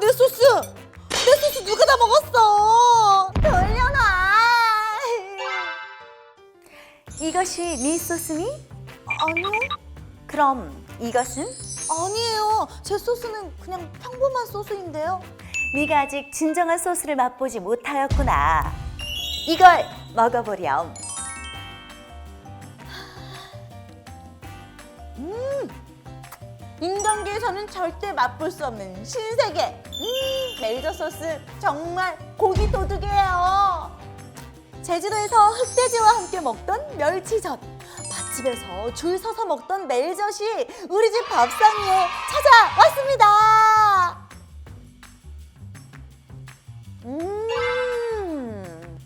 내 소스! 내 소스 누가 다 먹었어! 돌려놔! 이것이 네 소스니? 아니요. 그럼 이것은? 아니에요. 제 소스는 그냥 평범한 소스인데요. 네가 아직 진정한 소스를 맛보지 못하였구나. 이걸 먹어보렴. 인간계에서는 절대 맛볼 수 없는 신세계. 음, 멜저 소스 정말 고기 도둑이에요. 제주도에서 흑돼지와 함께 먹던 멸치젓. 맛집에서 줄 서서 먹던 멜젓이 우리 집 밥상 위에 찾아왔습니다. 음,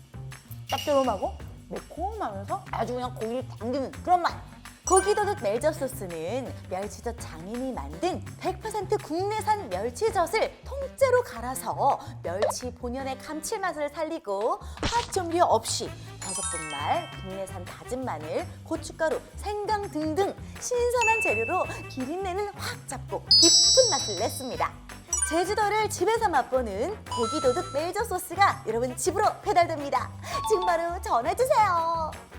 짭조름하고 매콤하면서 아주 그냥 고기를 당기는 그런 맛. 고기도둑 멜젓 소스는 멸치젓 장인이 만든 100% 국내산 멸치젓을 통째로 갈아서 멸치 본연의 감칠맛을 살리고 화조미료 없이 버섯 분말, 국내산 다진 마늘, 고춧가루, 생강 등등 신선한 재료로 기린내는 확 잡고 깊은 맛을 냈습니다. 제주도를 집에서 맛보는 고기도둑 멜젓 소스가 여러분 집으로 배달됩니다. 지금 바로 전화주세요.